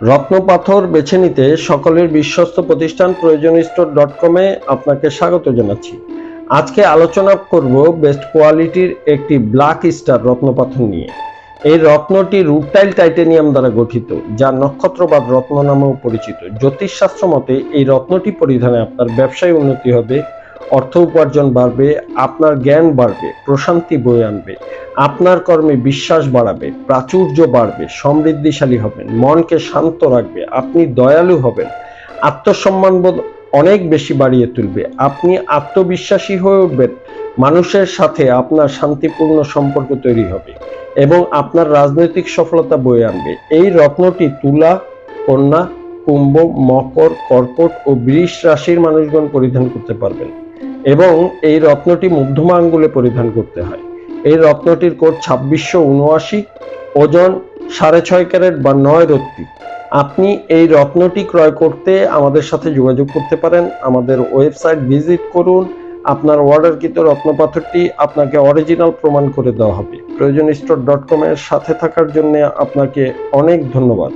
রত্নপাথর বেছে নিতে সকলের বিশ্বস্ত প্রতিষ্ঠান প্রয়োজন স্টোর ডট কমে আপনাকে স্বাগত জানাচ্ছি। আজকে আলোচনা করব বেস্ট কোয়ালিটির একটি ব্ল্যাক স্টার রত্নপাথর নিয়ে। এই রত্নটি রুটাইল টাইটেনিয়াম দ্বারা গঠিত, যা নক্ষত্রবাদ রত্ন নামেও পরিচিত। জ্যোতিষশাস্ত্র মতে এই রত্নটি পরিধানে আপনার ব্যবসায় উন্নতি হবে অর্থ উপার্জন বাড়বে, আপনার জ্ঞান বাড়বে, প্রশান্তি বয়ে আনবে, আপনার কর্মে বিশ্বাস বাড়াবে, প্রাচুর্য বাড়বে, সমৃদ্ধিশালী হবেন, মনকে শান্ত রাখবে, আপনি দয়ালু হবেন আত্মসম্মানবোধ অনেক বেশি বাড়িয়ে তুলবে, আপনি আত্মবিশ্বাসী হয়ে উঠবেন, মানুষের সাথে আপনার শান্তিপূর্ণ সম্পর্ক তৈরি হবে এবং আপনার রাজনৈতিক সফলতা বয়ে আনবে। এই রত্নটি তুলা, কন্যা, কুম্ভ, মকর, কর্কট ও বৃষ রাশির মানুষগণ পরিধান করতে পারবেন। এবং এই রত্নটি মধ্যমা আঙ্গুলে পরিধান করতে হয়। এই রত্নটির কোড ছাব্বিশশো উনআশি, ওজন সাড়ে ছয় ক্যারেট বা নয় রত্তি। আপনি এই রত্নটি ক্রয় করতে আমাদের সাথে যোগাযোগ করতে পারেন। আমাদের ওয়েবসাইট ভিজিট করুন। আপনার অর্ডারকৃত রত্নপাথরটি আপনাকে অরিজিনাল প্রমাণ করে দেওয়া হবে। প্রয়োজন স্টোর ডট কমের সাথে থাকার জন্য আপনাকে অনেক ধন্যবাদ।